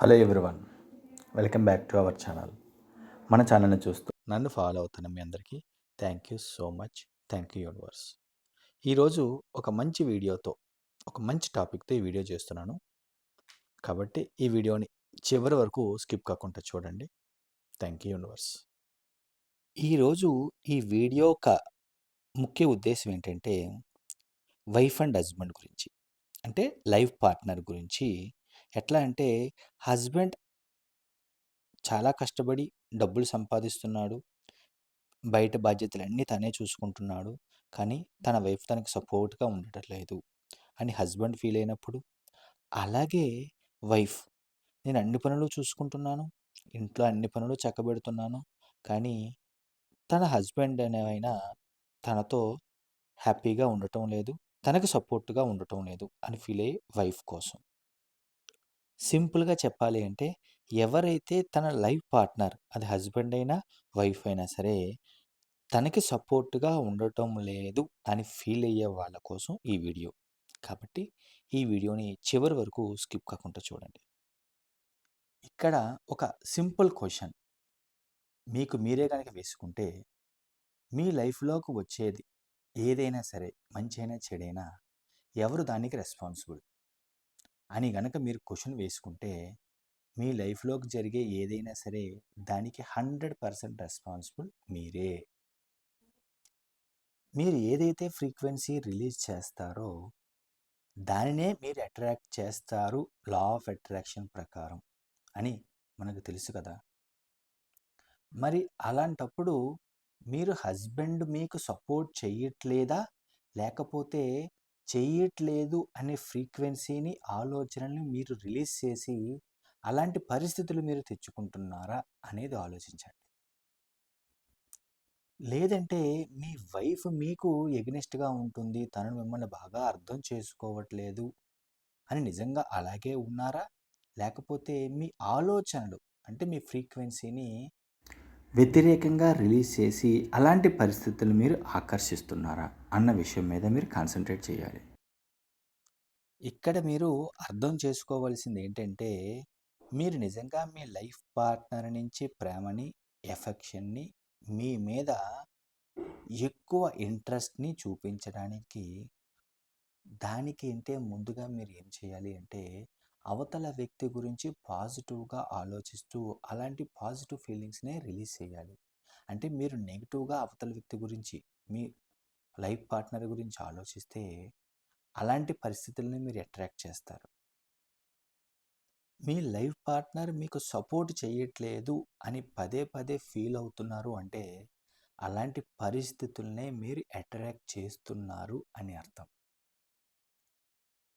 Hello everyone welcome back to our channel మన ఛానల్ని చూస్తూ నన్ను ఫాలో అవుతున్న మీ అందరికీ thank you so much thank you universe ఈరోజు ఒక మంచి వీడియోతో ఒక మంచి టాపిక్తో ఈ వీడియో చేస్తున్నాను. కాబట్టి ఈ వీడియోని చివరి వరకు స్కిప్ కాకుండా చూడండి. థ్యాంక్ యూ యూనివర్స్ ఈరోజు ఈ వీడియో యొక్క ముఖ్య ఉద్దేశం ఏంటంటే వైఫ్ అండ్ హస్బెండ్ గురించి. అంటే లైఫ్ పార్ట్నర్ గురించి ఎట్లా అంటే హస్బెండ్ చాలా కష్టపడి డబ్బులు సంపాదిస్తున్నాడు. బయట బాధ్యతలన్నీ తనే చూసుకుంటున్నాడు. కానీ తన వైఫ్ తనకు సపోర్ట్గా ఉండటం లేదు అని హస్బెండ్ ఫీల్ అయినప్పుడు అలాగే వైఫ్ నేను అన్ని పనులు చూసుకుంటున్నాను ఇంట్లో అన్ని పనులు చక్కబెడుతున్నాను కానీ తన హస్బెండ్ అనేవైనా తనతో హ్యాపీగా ఉండటం లేదు తనకు సపోర్ట్గా ఉండటం లేదు అని ఫీల్ అయ్యే వైఫ్ కోసం. సింపుల్గా చెప్పాలి అంటే ఎవరైతే తన లైఫ్ పార్ట్నర్ అది హస్బెండ్ అయినా వైఫ్ అయినా సరే తనకి సపోర్ట్గా ఉండటం లేదు అని ఫీల్ అయ్యే వాళ్ళ కోసం ఈ వీడియో. కాబట్టి ఈ వీడియోని చివరి వరకు స్కిప్ కాకుండా చూడండి. ఇక్కడ ఒక సింపుల్ క్వశ్చన్ మీకు మీరే కనుక వేసుకుంటే మీ లైఫ్లోకి వచ్చేది ఏదైనా సరే మంచైనా చెడైనా ఎవరు దానికి రెస్పాన్సిబుల్? అని గనక మీరు క్వశ్చన్ వేసుకుంటే మీ లైఫ్లోకి జరిగే ఏదైనా సరే దానికి హండ్రెడ్ పర్సెంట్ రెస్పాన్సిబుల్ మీరే. మీరు ఏదైతే ఫ్రీక్వెన్సీ రిలీజ్ చేస్తారో దానినే మీరు అట్రాక్ట్ చేస్తారు లా ఆఫ్ అట్రాక్షన్ ప్రకారం అని మనకు తెలుసు కదా! మరి అలాంటప్పుడు మీరు హస్బెండ్ మీకు సపోర్ట్ చేయట్లేదా లేకపోతే చేయట్లేదు అనే ఫ్రీక్వెన్సీని ఆలోచనల్ని మీరు రిలీజ్ చేసి అలాంటి పరిస్థితులు మీరు తెచ్చుకుంటున్నారా అనేది ఆలోచించండి. లేదంటే మీ వైఫ్ మీకు ఎగ్నెస్ట్గా ఉంటుంది తను మిమ్మల్ని బాగా అర్థం చేసుకోవట్లేదు అని నిజంగా అలాగే ఉన్నారా? లేకపోతే మీ ఆలోచనలు అంటే మీ ఫ్రీక్వెన్సీని వ్యతిరేకంగా రిలీజ్ చేసి అలాంటి పరిస్థితులు మీరు ఆకర్షిస్తున్నారా? అన్న విషయం మీద మీరు కాన్సన్ట్రేట్ చేయాలి. ఇక్కడ మీరు అర్థం చేసుకోవాల్సింది ఏంటంటే మీరు నిజంగా మీ లైఫ్ పార్ట్నర్ నుంచి ప్రేమని ఎఫెక్షన్ని మీ మీద ఎక్కువ ఇంట్రెస్ట్ని చూపించడానికి దానికి అంటే ముందుగా మీరు ఏం చేయాలి అంటే అవతల వ్యక్తి గురించి పాజిటివ్గా ఆలోచిస్తూ అలాంటి పాజిటివ్ ఫీలింగ్స్నే రిలీజ్ చేయాలి. అంటే మీరు నెగిటివ్గా అవతల వ్యక్తి గురించి మీ లైఫ్ పార్ట్నర్ గురించి ఆలోచిస్తే అలాంటి పరిస్థితుల్ని మీరు అట్రాక్ట్ చేస్తారు. మీ లైఫ్ పార్ట్నర్ మీకు సపోర్ట్ చేయట్లేదు అని పదే పదే ఫీల్ అవుతున్నారు అంటే అలాంటి పరిస్థితులనే మీరు అట్రాక్ట్ చేస్తున్నారు అని అర్థం.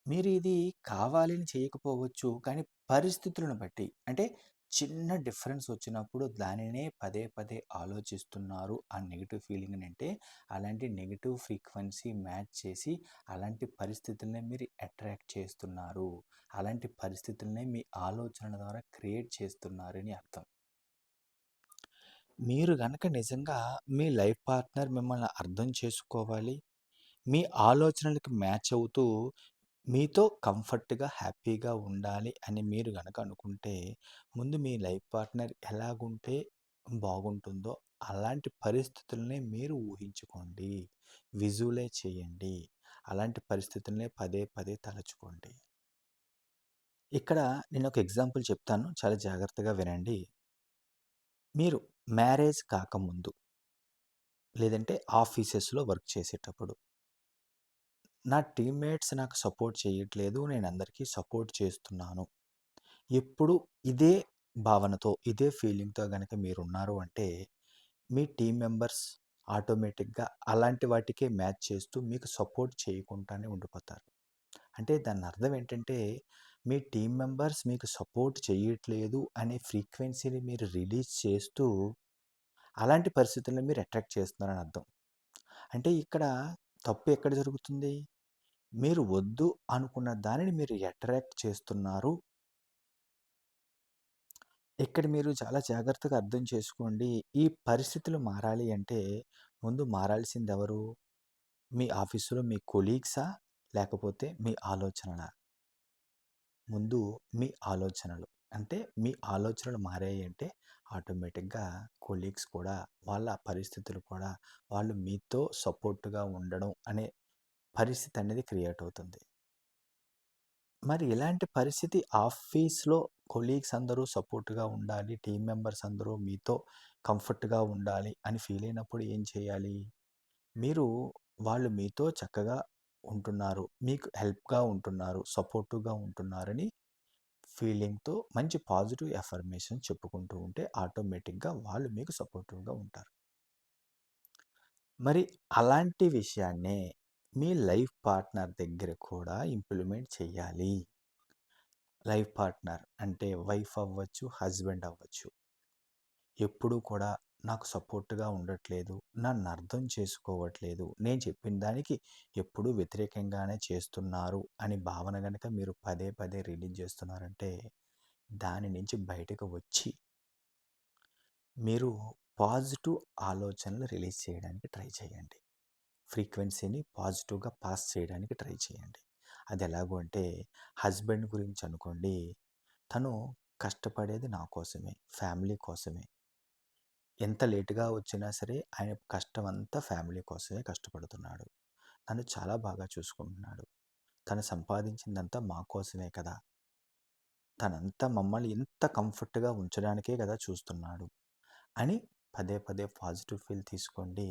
మీరు ఇది కావాలని చేయకపోవచ్చు కానీ పరిస్థితులను బట్టి అంటే చిన్న డిఫరెన్స్ వచ్చినప్పుడు దానినే పదే పదే ఆలోచిస్తున్నారు. ఆ నెగిటివ్ ఫీలింగ్ అంటే అలాంటి నెగిటివ్ ఫ్రీక్వెన్సీ మ్యాచ్ చేసి అలాంటి పరిస్థితులనే మీరు అట్రాక్ట్ చేస్తున్నారు. అలాంటి పరిస్థితులనే మీ ఆలోచన ద్వారా క్రియేట్ చేస్తున్నారని అర్థం. మీరు కనుక నిజంగా మీ లైఫ్ పార్ట్నర్ మిమ్మల్ని అర్థం చేసుకోవాలి. మీ ఆలోచనలకు మ్యాచ్ అవుతూ మీతో కంఫర్ట్గా హ్యాపీగా ఉండాలి అని మీరు గనక అనుకుంటే ముందు మీ లైఫ్ పార్ట్నర్ ఎలాగుంటే బాగుంటుందో అలాంటి పరిస్థితులనే మీరు ఊహించుకోండి. విజువలైజ్ చేయండి. అలాంటి పరిస్థితులనే పదే పదే తలచుకోండి. ఇక్కడ నేను ఒక ఎగ్జాంపుల్ చెప్తాను. చాలా జాగ్రత్తగా వినండి. మీరు మ్యారేజ్ కాకముందు లేదంటే ఆఫీసెస్లో వర్క్ చేసేటప్పుడు నా టీమ్మేట్స్ నాకు సపోర్ట్ చేయట్లేదు నేను అందరికీ సపోర్ట్ చేస్తున్నాను. ఎప్పుడు ఇదే భావనతో ఇదే ఫీలింగ్తో కనుక మీరు ఉన్నారు అంటే మీ టీం మెంబర్స్ ఆటోమేటిక్గా అలాంటి వాటికే మ్యాచ్ చేస్తూ మీకు సపోర్ట్ చేయకుండానే ఉండిపోతారు. అంటే దాని అర్థం ఏంటంటే మీ టీం మెంబర్స్ మీకు సపోర్ట్ చేయట్లేదు అనే ఫ్రీక్వెన్సీని మీరు రిలీజ్ చేస్తూ అలాంటి పరిస్థితులను మీరు అట్రాక్ట్ చేస్తున్నారని అర్థం. అంటే ఇక్కడ తప్పు ఎక్కడ జరుగుతుంది? మీరు వద్దు అనుకున్న దానిని మీరు అట్రాక్ట్ చేస్తున్నారు. ఇక్కడ మీరు చాలా జాగ్రత్తగా అర్థం చేసుకోండి. ఈ పరిస్థితులు మారాలి అంటే ముందు మారాల్సింది ఎవరు మీ ఆఫీసులో మీ కొలీగ్సా? లేకపోతే మీ ఆలోచనలా? ముందు మీ ఆలోచనలు. అంటే మీ ఆలోచనలు మారాయి అంటే ఆటోమేటిక్గా కొలీగ్స్ కూడా వాళ్ళ పరిస్థితులు కూడా వాళ్ళు మీతో సపోర్ట్గా ఉండడం అనే పరిస్థితి అనేది క్రియేట్ అవుతుంది మరి ఇలాంటి పరిస్థితి ఆఫీస్లో కొలీగ్స్ అందరూ సపోర్ట్గా ఉండాలి టీం మెంబర్స్ అందరూ మీతో కంఫర్ట్గా ఉండాలి అని ఫీల్ అయినప్పుడు ఏం చేయాలి? మీరు వాళ్ళు మీతో చక్కగా ఉంటున్నారు మీకు హెల్ప్గా ఉంటున్నారు సపోర్టివ్గా ఉంటున్నారని ఫీలింగ్తో మంచి పాజిటివ్ ఎఫర్మేషన్ చెప్పుకుంటూ ఉంటే ఆటోమేటిక్గా వాళ్ళు మీకు సపోర్టివ్గా ఉంటారు. మరి అలాంటి విషయాన్నే మీ లైఫ్ పార్ట్నర్ దగ్గర కూడా ఇంప్లిమెంట్ చేయాలి. లైఫ్ పార్ట్నర్ అంటే వైఫ్ అవ్వచ్చు హస్బెండ్ అవ్వచ్చు. ఎప్పుడూ కూడా నాకు సపోర్ట్గా ఉండట్లేదు నన్ను అర్థం చేసుకోవట్లేదు నేను చెప్పిన దానికి ఎప్పుడూ వ్యతిరేకంగానే చేస్తున్నారు అని భావన కనుక మీరు పదే పదే రిలీజ్ చేస్తున్నారంటే దాని నుంచి బయటకు వచ్చి మీరు పాజిటివ్ ఆలోచనలు రిలీజ్ చేయడానికి ట్రై చేయండి. ఫ్రీక్వెన్సీని పాజిటివ్గా పాస్ చేయడానికి ట్రై చేయండి. అది ఎలాగో అంటే హస్బెండ్ గురించి అనుకోండి తను కష్టపడేది నా కోసమే ఫ్యామిలీ కోసమే. ఎంత లేటుగా వచ్చినా సరే ఆయన కష్టం అంతా ఫ్యామిలీ కోసమే కష్టపడుతున్నాడు. తను చాలా బాగా చూసుకుంటున్నాడు. తను సంపాదించిందంతా మా కోసమే కదా. తనంతా మమ్మల్ని ఎంత కంఫర్ట్గా ఉంచడానికే కదా చూస్తున్నాడు అని పదే పదే పాజిటివ్ ఫీల్ తీసుకోండి.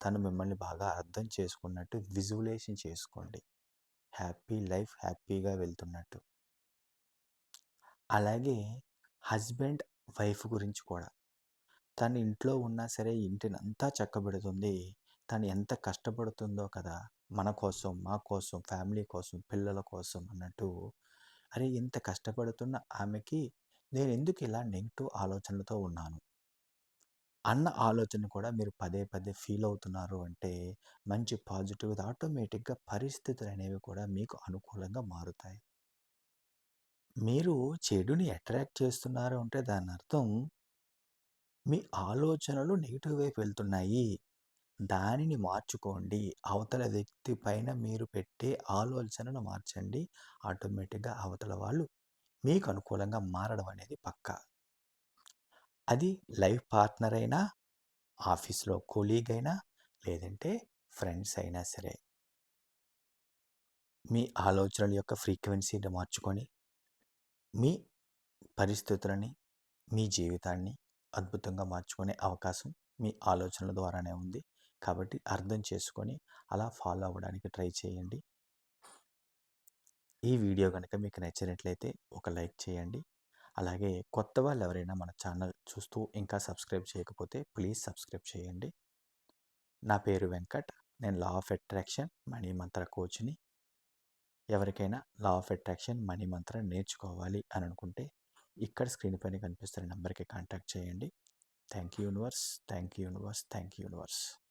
తను మిమ్మల్ని బాగా అర్థం చేసుకున్నట్టు విజువలైజేషన్ చేసుకోండి. హ్యాపీ లైఫ్ హ్యాపీగా వెళ్తున్నట్టు. అలాగే హస్బెండ్ వైఫ్ గురించి కూడా. తను ఇంట్లో ఉన్నా సరే ఇంటిని అంతా చక్కబెడుతుంది. తను ఎంత కష్టపడుతుందో కదా! మన కోసం మా కోసం ఫ్యామిలీ కోసం పిల్లల కోసం అన్నట్టు. అరే ఇంత కష్టపడుతున్న ఆమెకి నేను ఎందుకు ఇలా నెగిటివ్ ఆలోచనలతో ఉన్నాను? అన్న ఆలోచన కూడా మీరు పదే పదే ఫీల్ అవుతున్నారు అంటే మంచి పాజిటివ్ ఆటోమేటిక్గా పరిస్థితులు అనేవి కూడా మీకు అనుకూలంగా మారుతాయి. మీరు చెడుని అట్రాక్ట్ చేస్తున్నారు అంటే దాని అర్థం మీ ఆలోచనలు నెగిటివ్ వైపు వెళ్తున్నాయి. దానిని మార్చుకోండి. అవతల వ్యక్తి పైన మీరు పెట్టే ఆలోచనను మార్చండి. ఆటోమేటిక్గా అవతల వాళ్ళు మీకు అనుకూలంగా మారడం అనేది పక్కా. అది లైఫ్ పార్ట్నర్ అయినా ఆఫీస్లో కొలీగ్ అయినా లేదంటే ఫ్రెండ్స్ అయినా సరే. మీ ఆలోచనల యొక్క ఫ్రీక్వెన్సీని మార్చుకొని మీ పరిస్థితులని మీ జీవితాన్ని అద్భుతంగా మార్చుకునే అవకాశం మీ ఆలోచనల ద్వారానే ఉంది. కాబట్టి అర్థం చేసుకొని అలా ఫాలో అవ్వడానికి ట్రై చేయండి. ఈ వీడియో కనుక మీకు నచ్చినట్లయితే ఒక లైక్ చేయండి. అలాగే కొత్త వాళ్ళు ఎవరైనా మన ఛానల్ చూస్తూ ఇంకా సబ్స్క్రైబ్ చేయకపోతే ప్లీజ్ సబ్స్క్రైబ్ చేయండి. నా పేరు వెంకట్. నేను లా ఆఫ్ అట్రాక్షన్ మనీ మంత్ర కోచ్ని. ఎవరికైనా లా ఆఫ్ అట్రాక్షన్ మనీ మంత్ర నేర్చుకోవాలి అని అనుకుంటే ఇక్కడ స్క్రీన్ పైన కనిపిస్తున్న నెంబర్కి కాంటాక్ట్ చేయండి. Thank you universe thank you universe thank you universe.